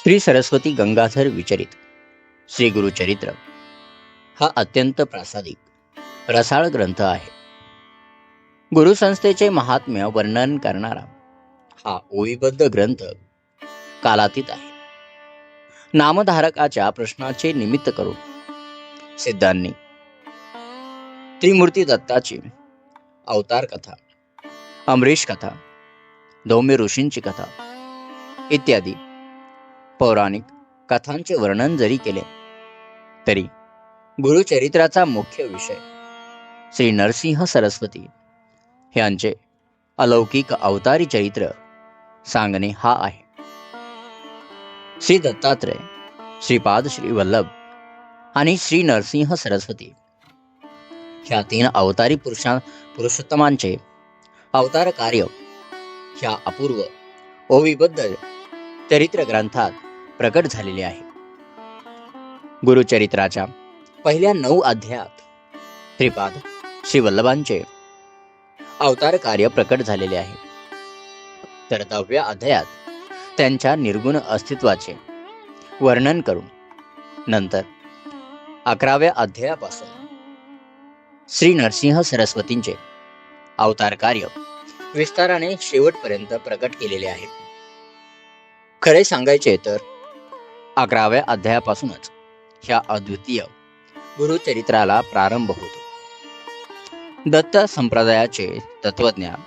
श्री सरस्वती गंगाधर विचरित. श्री गुरुचरित्र हा अत्यंत प्रासादिक रसाळ ग्रंथ आहे. गुरुसंस्थेचे महात्म्य वर्णन करणारा हा ओवीबद्ध ग्रंथ कालातीत आहे. नामधारकाच्या प्रश्नाचे निमित्त करून सिद्धांनी त्रिमूर्ती दत्ताची अवतार कथा अमरीश कथा दौम्य ऋषींची कथा इत्यादी पौराणिक कथांचे वर्णन जरी केले तरी गुरुचरित्राचा मुख्य विषय श्री नरसिंह सरस्वती यांचे अलौकिक अवतारी चरित्र सांगणे हा आहे. श्री दत्तात्रय श्रीपाद श्री वल्लभ आणि श्री नरसिंह सरस्वती ह्या तीन अवतारी पुरुषा पुरुषोत्तमांचे अवतार कार्य ह्या अपूर्व ओविबद्ध चरित्र ग्रंथात प्रकट झालेले आहे. गुरुचरित्राच्या पहिल्या नऊ अध्यायात त्रिपाद श्री वल्लभांचे अवतार कार्य प्रकट झालेले आहे. तर दहाव्या अध्यायात त्यांच्या निर्गुण अस्तित्वाचे वर्णन करून नंतर अकराव्या अध्यायापासून श्री नरसिंह सरस्वतींचे अवतार कार्य विस्ताराने शेवटपर्यंत प्रकट केलेले आहे. खरे सांगायचे तर अकराव्या अध्यायापासूनच ह्या अद्वितीय गुरुचरित्राला प्रारंभ होतो. दत्त संप्रदायाचे तत्वज्ञान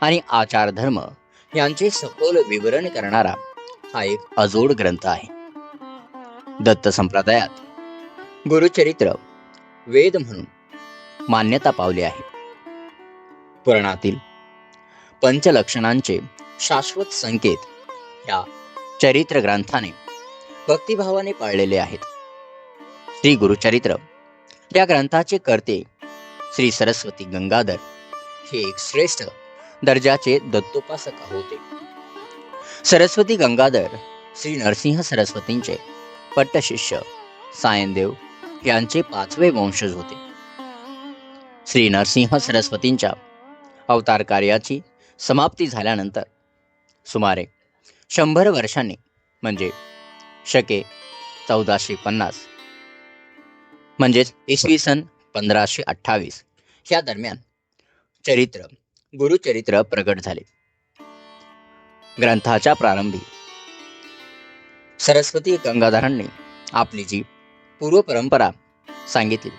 आणि आचारधर्म यांचे सखोल विवरण करणारा हा एक अजोड ग्रंथ आहे. दत्त संप्रदायात गुरुचरित्र वेद म्हणून मान्यता पावली आहे. पुराणातील पंचलक्षणांचे शाश्वत संकेत या चरित्र ग्रंथाने भक्तिभावाने पाळलेले आहेत. श्री गुरुचरित्र. या ग्रंथाचे कर्ते श्री सरस्वती गंगाधर हे एक श्रेष्ठ दर्जाचे दत्तोपासक होते. सरस्वती गंगाधर श्री नरसिंह सरस्वतींचे पट्टशिष्य सायनदेव यांचे पाचवे वंशज होते. श्री नरसिंह सरस्वतींच्या अवतार कार्याची समाप्ती झाल्यानंतर सुमारे शंभर वर्षांनी म्हणजे शके चौदाशे पन्नास. म्हणजेच इसवी सन पंधराशे अठ्ठावीस. ह्या दरम्यान चरित्र गुरुचरित्र प्रकट झाले. ग्रंथाच्या प्रारंभी सरस्वती गंगाधरांनी आपली जी पूर्व परंपरा सांगितली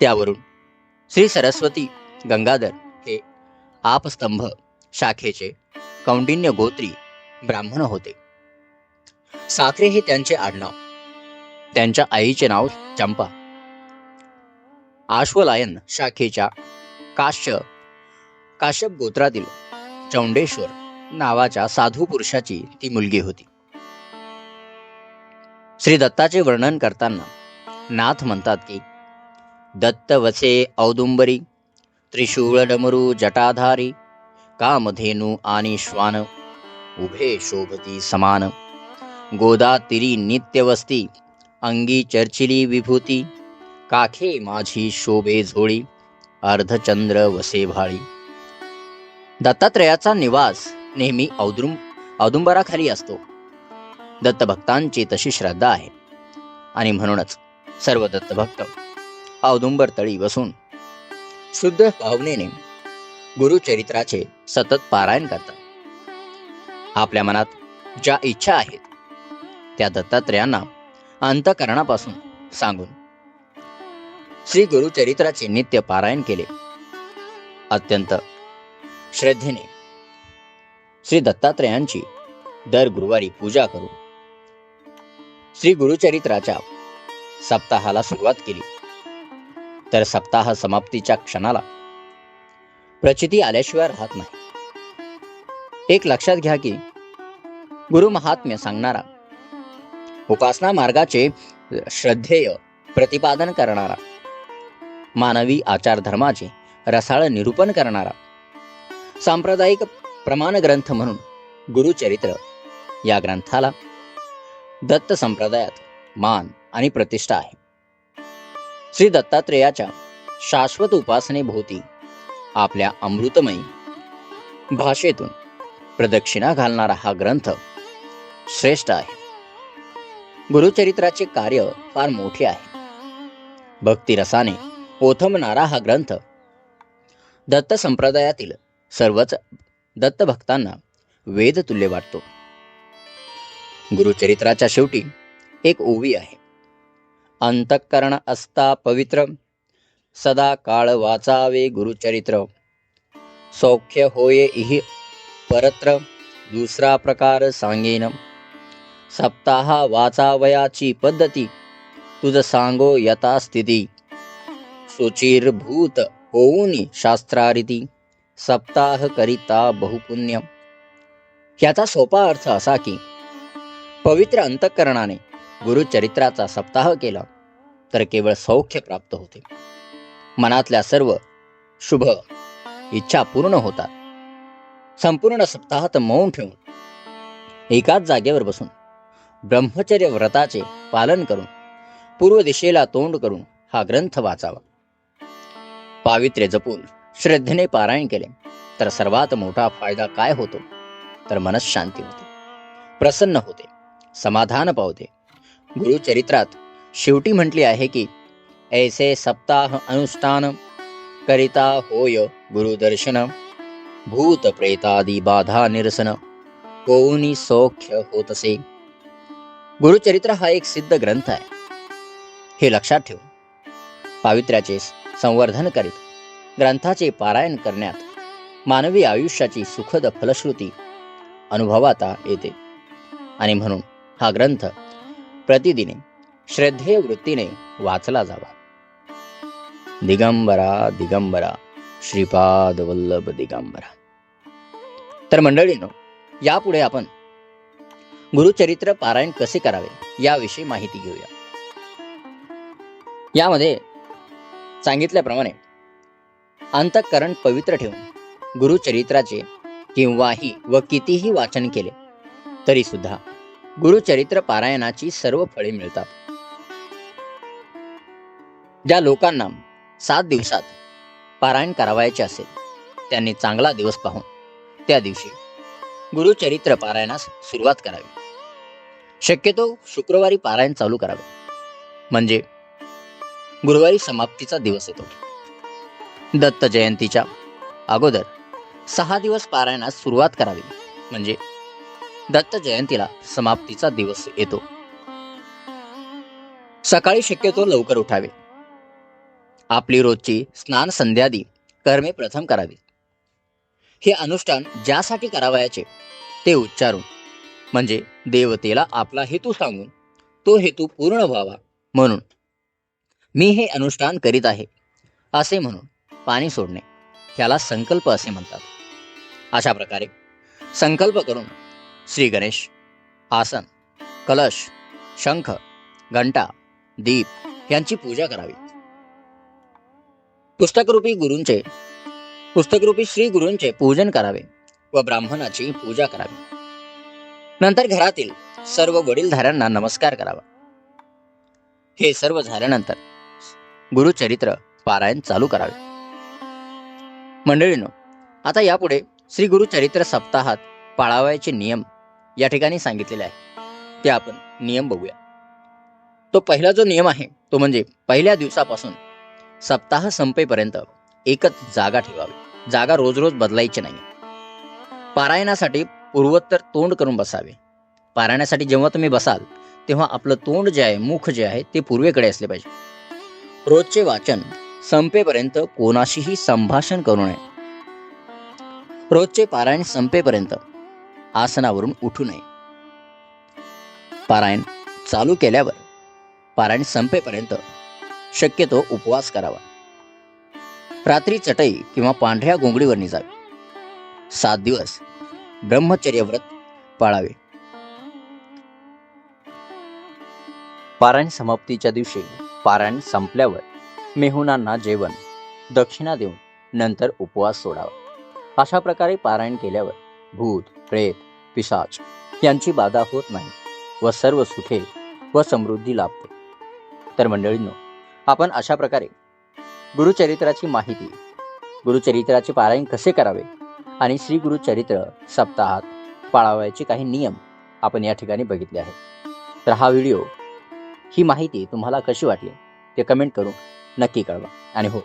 त्यावरून श्री सरस्वती गंगाधर हे आपस्तंभ शाखेचे कौंडिन्य गोत्री ब्राह्मण होते. साखरे हे त्यांचे आडनाव. त्यांच्या आईचे नाव चंपा. आश्वलायन शाखेच्या काश्य काश्यप गोत्रातील चौंडेश्वर नावाच्या साधू पुरुषाची ती मुलगी होती. श्री दत्ताचे वर्णन करताना नाथ म्हणतात की दत्त वसे औदुंबरी त्रिशूळ डमरू जटाधारी कामधेनू आणि श्वान उभे शोभती समान. गोदा तिरी नित्यवस्ती अंगी चर्चिली विभूती काखे माझी शोभे झोळी अर्धचंद्र वसे भाळी. दत्तात्रयाचा निवास नेहमी औदुंब औदुंबराखाली असतो. दत्तभक्तांची तशी श्रद्धा आहे. आणि म्हणूनच सर्व दत्तभक्त औदुंबर तळी बसून शुद्ध भावनेने गुरुचरित्राचे सतत पारायण करतात. आपल्या मनात ज्या इच्छा आहेत त्या दत्तात्रयांना अंतकरणापासून सांगून श्री गुरुचरित्राचे नित्य पारायण केले. अत्यंत श्रद्धेने श्री दत्तात्रयांची दर गुरुवारी पूजा करून श्री गुरुचरित्राच्या सप्ताहाला सुरुवात केली. तर सप्ताह समाप्तीच्या क्षणाला प्रचिती आल्याशिवाय राहत नाही. एक लक्षात घ्या की गुरु महात्म्य सांगणारा उपासना मार्गाचे श्रद्धेय प्रतिपादन करणारा. मानवी आचारधर्माचे रसाळ निरूपण करणारा. सांप्रदायिक प्रमाण ग्रंथ म्हणून गुरुचरित्र या ग्रंथाला दत्त संप्रदायात मान आणि प्रतिष्ठा आहे. श्री दत्तात्रेयाच्या शाश्वत उपासनेभोवती आपल्या अमृतमयी भाषेतून प्रदक्षिणा घालणारा हा ग्रंथ श्रेष्ठ आहे. गुरुचरित्राचे कार्य फार मोठे आहे. भक्तिरसाने ओथमणारा हा ग्रंथ दत्त संप्रदायातील सर्वच दत्त भक्तांना वाटतो. गुरुचरित्राच्या शेवटी एक ओवी आहे. अंतःकरण असता पवित्र सदा काळ वाचावे गुरुचरित्र. सौख्य होये इहि परत्र दुसरा प्रकार सांगेन. सप्ताहा वाचावयाची पद्धती. तुझ सांगो यथा स्थिती सुचिरभूत होऊनी शास्त्रारीती. सप्ताह करिता बहुपुण्य ह्याचा सोपा अर्थ असा की पवित्र अंतःकरणाने गुरुचरित्राचा सप्ताह केला तर केवळ सौख्य प्राप्त होते. मनातल्या सर्व शुभ इच्छा पूर्ण होतात. संपूर्ण सप्ताहात मौन ठेवून एकाच जागेवर बसून ब्रह्मचर्य व्रताचे पालन करून पूर्व दिशेला तोंड करून हा ग्रंथ वाचावा. पावित्र्य जपून श्रद्धेने पारायण केले तर सर्वात मोठा फायदा काय होतो? तर मनशांती होते प्रसन्न होते समाधान पावते. गुरुचरित्रात शेवटी म्हटली आहे की ऐसे सप्ताह अनुष्ठान करिता होय गुरुदर्शन भूत प्रेतादी बाधा निरसन कोणी सौख्य होतसे गुरुचरित्र हा एक सिद्ध ग्रंथ आहे. हे लक्षात ठेवून पावित्र्याचे संवर्धन करीत ग्रंथाचे पारायण करण्यात मानवी आयुष्याची सुखद फलश्रुती अनुभवाता येते. आणि म्हणून हा ग्रंथ प्रतिदिने श्रद्धेय वृत्तीने वाचला जावा. दिगंबरा दिगंबरा श्रीपाद वल्लभ दिगंबरा. तर मंडळीनो यापुढे आपण गुरुचरित्र पारायण कसे करावे याविषयी माहिती घेऊया. यामध्ये सांगितल्याप्रमाणे अंतःकरण पवित्र ठेवून गुरुचरित्राचे केव्हाही व कितीही वाचन केले तरी सुद्धा गुरुचरित्र पारायणाची सर्व फळे मिळतात. ज्या लोकांना सात दिवसात पारायण करावायचे असेल त्यांनी चांगला दिवस पाहून त्या दिवशी गुरुचरित्र पारायणास सुरुवात करावी. शक्यतो शुक्रवारी पारायण चालू करावे. म्हणजे गुरुवारी समाप्तीचा दिवस येतो. दत्त जयंतीच्या अगोदर सहा दिवस पारायणास सुरुवात करावी. म्हणजे दत्त जयंतीला समाप्तीचा दिवस येतो. सकाळी शक्यतो लवकर उठावे. आपली रोजची स्नान संध्यादी कर्मे प्रथम करावी. हे अनुष्ठान ज्यासाठी करावयाचे ते उच्चारून म्हणजे देवतेला आपला हेतू सांगून तो हेतू पूर्ण व्हावा म्हणून. मी हे अनुष्ठान करीत आहे असे म्हणून पाणी सोडणे ह्याला संकल्प असे म्हणतात. अशा प्रकारे संकल्प करून श्री गणेश आसन कलश शंख घंटा दीप यांची पूजा करावी. पुस्तकरूपी गुरूंचे पुस्तकरूपी श्री गुरूंचे पूजन करावे व ब्राह्मणाची पूजा करावी. नंतर घरातील सर्व वडीलधाऱ्यांना नमस्कार करावा. हे सर्व झाल्यानंतर गुरुचरित्र पारायण चालू करावे. मंडळीनो आता यापुढे श्री गुरुचरित्र सप्ताहात पाळावयाचे नियम या ठिकाणी सांगितलेले आहे. ते आपण नियम बघूया. तो पहिला जो नियम आहे तो म्हणजे पहिल्या दिवसापासून सप्ताह संपेपर्यंत एकच जागा ठेवावी. जागा रोज रोज बदलायची नाही पारायणासाठी पूर्वोत्तर तोंड करून बसावे. पारायणासाठी जेव्हा तुम्ही बसाल तेव्हा आपलं तोंड जे आहे मुख जे आहे ते पूर्वेकडे असले पाहिजे. रोजचे वाचन संपेपर्यंत कोणाशीही संभाषण करू नये. रोजचे पारायण संपेपर्यंत आसनावरून उठू नये. पारायण चालू केल्यावर पारायण संपेपर्यंत शक्यतो उपवास करावा. रात्री चटई किंवा पांढऱ्या गोंगडीवर निजावे सात दिवस ब्रह्मचर्य व्रत पाळावे. पारायण समाप्तीच्या दिवशी पारायण संपल्यावर मेहुणांना जेवण दक्षिणा देऊन नंतर उपवास सोडावा. अशा प्रकारे पारायण केल्यावर भूत प्रेत पिशाच यांची बाधा होत नाही व सर्व सुखे व समृद्धी लाभते. तर मंडळींनो आपण अशा प्रकारे गुरुचरित्राची माहिती गुरुचरित्राचे पारायण कसे करावे? आणि श्री गुरुचरित्र सप्ताहात पाळावयाचे काही नियम आपण या ठिकाणी बघितले आहेत. तर हा व्हिडिओ ही माहिती तुम्हाला कशी वाटली ते कमेंट करून नक्की कळवा. आणि हो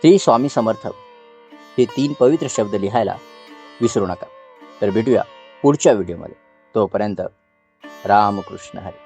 श्री स्वामी समर्थक हे तीन पवित्र शब्द लिहायला विसरू नका. तर भेटूया पुढच्या व्हिडिओमध्ये. तोपर्यंत रामकृष्ण हरी.